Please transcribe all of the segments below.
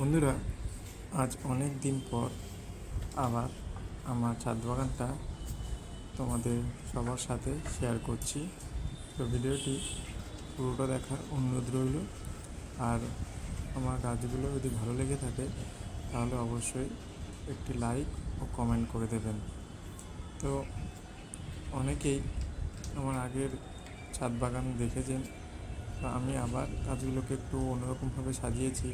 বন্ধুরা, আজ অনেক দিন পর আবার আমার ছাদ বাগানটা তোমাদের সবার সাথে শেয়ার করছি। তো ভিডিওটি পুরোটা দেখার অনুরোধ রইল। আর আমার গাছগুলো যদি ভালো লেগে থাকে, তাহলে অবশ্যই একটি লাইক ও কমেন্ট করে দেবেন। তো অনেকেই আমার আগের ছাদ বাগান দেখেছেন, তো আমি আবার গাছগুলোকে একটু অন্যরকমভাবে সাজিয়েছি।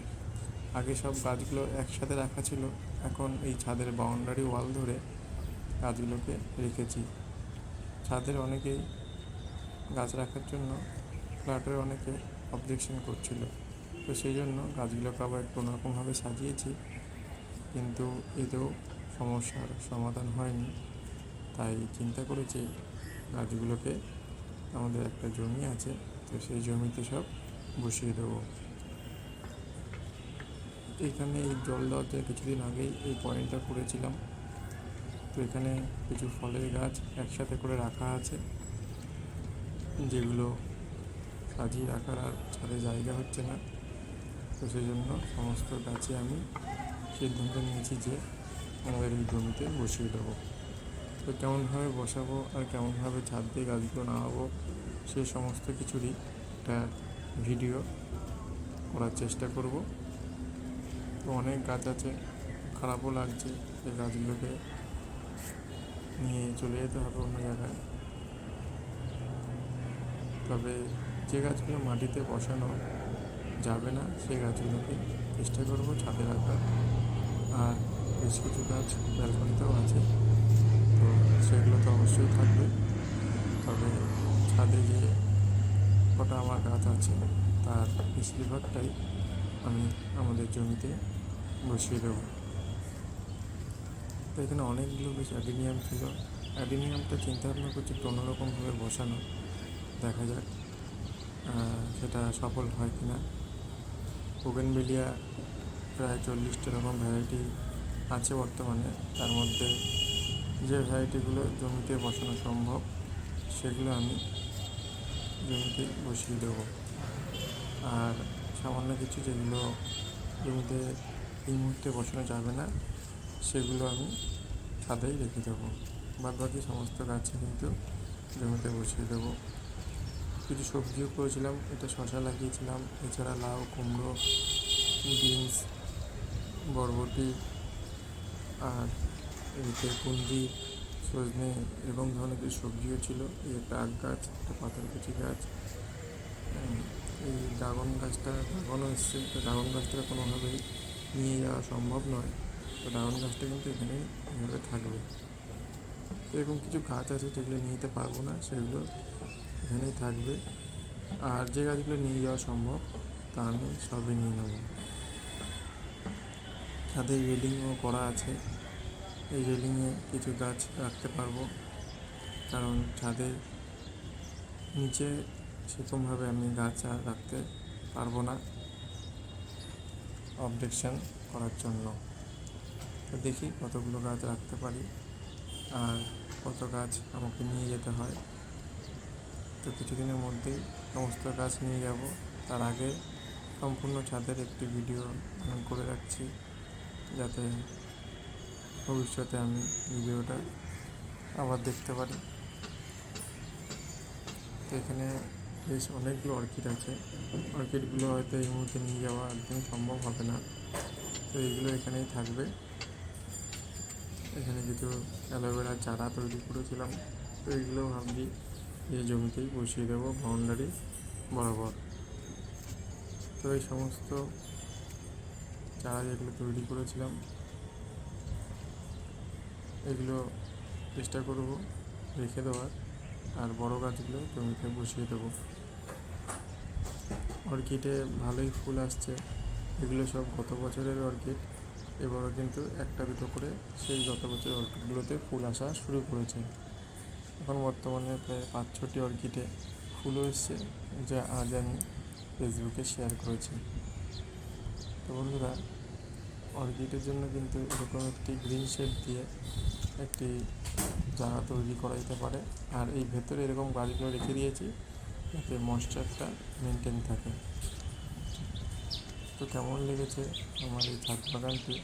আগে সব গাছগুলো একসাথে রাখা ছিল, এখন এই ছাদের বাউন্ডারি ওয়াল ধরে গাছগুলোকে রেখেছি। ছাদের অনেকেই গাছ রাখার জন্য ফ্ল্যাটের অনেকে অবজেকশন করছিল। তো সেই জন্য গাছগুলোকে আবার একটু অন্যরকমভাবে সাজিয়েছি, কিন্তু এতেও সমস্যার সমাধান হয়নি। তাই চিন্তা করেছি গাছগুলোকে আমাদের একটা জমি আছে, তো সেই জমিতে সব বসিয়ে দেবো। এখানে এই জল দেওয়াতে কিছুদিন আগেই এই পয়েন্টটা করেছিলাম। তো এখানে কিছু ফলের গাছ একসাথে করে রাখা আছে, যেগুলো সাজিয়ে রাখার আর ছাদে জায়গা হচ্ছে না। তো সেই জন্য সমস্ত গাছে আমি সিদ্ধান্ত নিয়েছি যে আমাদের এই জমিতে বসিয়ে দেবো। তো কেমনভাবে বসাবো আর কেমনভাবে ছাদ দিয়ে গাছগুলো নামাবো, সে সমস্ত কিছুরই একটা ভিডিও করার চেষ্টা করব। তো অনেক গাছ আছে, খারাপও লাগছে, এই গাছগুলোকে নিয়ে চলে যেতে হবে অন্য জায়গায়। তবে যে গাছগুলো মাটিতে বসানো যাবে না, সেই গাছগুলোকে চেষ্টা করব ছাদে রাখার। আর বেশ কিছু গাছ ব্যালকনিতেও আছে, তো সেগুলো তো অবশ্যই থাকবে। তবে ছাদে যে কটা আমার গাছ আছে, তার বেশিরভাগটাই আমি আমাদের জমিতে বসিয়ে দেবো। তো এখানে অনেকগুলো বেশ অ্যাডিনিয়াম ছিল। অ্যাডিনিয়ামটা চিন্তা ভাবনা করছি একটু অন্যরকমভাবে বসানো। দেখা যাক সেটা সফল হয় কি না ওগেনবেলিয়া প্রায় চল্লিশটা রকম ভ্যারাইটি আছে বর্তমানে। তার মধ্যে যে ভ্যারাইটিগুলো জমিতে বসানো সম্ভব, সেগুলো আমি জমিতে বসিয়ে দেবো। আর সামান্য কিছু যেগুলো জমিতে এই মুহূর্তে বসানো যাবে না, সেগুলো আমি ছাদেই রেখে দেবো। বাদ বাকি সমস্ত গাছে কিন্তু জমিতে বসিয়ে দেবো। কিছু সবজিও করেছিলাম, এটা শশা লাগিয়েছিলাম, এছাড়া লাউ, কুমড়ো, বিনস, বরবটি আর এদিকে কুন্দি সজনে এরকম ধরনের কিছু সবজিও ছিল। এই একটা আখ গাছ, একটা পাতারকুচি গাছ এই ড্রাগন গাছটা ড্রাগনও এসছে, তো ড্রাগন গাছটা কোনোভাবেই নিয়ে যাওয়া সম্ভব নয়। তো ড্রাগন গাছটা কিন্তু এখানেই এভাবে থাকবে। এরকম কিছু গাছ আছে যেগুলো নিয়ে যেতে পারব না, সেগুলো এখানেই থাকবে। আর যে গাছগুলো নিয়ে যাওয়া সম্ভব, তা আমি সবই নিয়ে নেব। ছাদে রেলিংও করা আছে। এই রেলিংয়ে কিছু গাছ রাখতে পারব, কারণ ছাদের নিচে সেরকমভাবে আমি গাছ আর রাখতে পারব না অবজেকশন করার জন্য। তো দেখি কতগুলো গাছ রাখতে পারি আর কত গাছ আমাকে নিয়ে যেতে হয়। তো কিছুদিনের মধ্যেই সমস্ত গাছ নিয়ে যাব। তার আগে সম্পূর্ণ ছাদের একটি ভিডিও আমি করে রাখছি যাতে ভবিষ্যতে আমি ভিডিওটা আবার দেখতে পারি। তো এখানে বেশ অনেকগুলো অর্কিড আছে। অর্কিডগুলো হয়তো এই মুহূর্তে নিয়ে যাওয়া একদম সম্ভব হবে না। তো এইগুলো এখানেই থাকবে। এখানে কিছু অ্যালোভেরার চারা তৈরি করেছিলাম। তো এইগুলো ভাবছি এই জমিতেই বসিয়ে দেবো বাউন্ডারি বরাবর। তো এই সমস্ত চারা যেগুলো তৈরি করেছিলাম, এগুলো চেষ্টা করব রেখে দেওয়ার। আর বড় গাছগুলো জমিতে বসিয়ে দেবো। অর্কিডে ভালোই ফুল আসছে। এগুলো সব গত বছরের অর্কিড। এবারও কিন্তু একটা দুটো করে সেই গত বছরের অর্কিডগুলোতে ফুল আসা শুরু করেছে। এখন বর্তমানে প্রায় পাঁচ ছটি অর্কিডে ফুলও এসছে যা আজ আমি ফেসবুকে শেয়ার করেছি। তো বন্ধুরা, অর্কিডের জন্য কিন্তু এরকম একটি গ্রিন শেড দিয়ে একটি জায়গা তৈরি করা যেতে পারে। আর এই ভেতরে এরকম গাছগুলো রেখে দিয়েছি যাতে ময়েশ্চারটা মেনটেন থাকে। তো কেমন লেগেছে আমার এই ছাদ বাগানটি?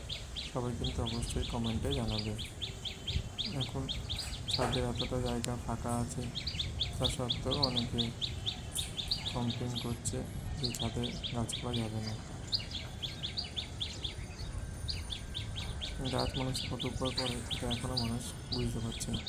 সবাই কিন্তু অবশ্যই কমেন্টে জানাবে। এখন ছাদের এতটা জায়গা ফাঁকা আছে, তা সত্ত্বেও অনেকে কমপ্লেন করছে যে ছাদে গাছ করা যাবে না। গাছ মানুষ কত উপকার করে এটা এখনও মানুষ বুঝতে পারছে না।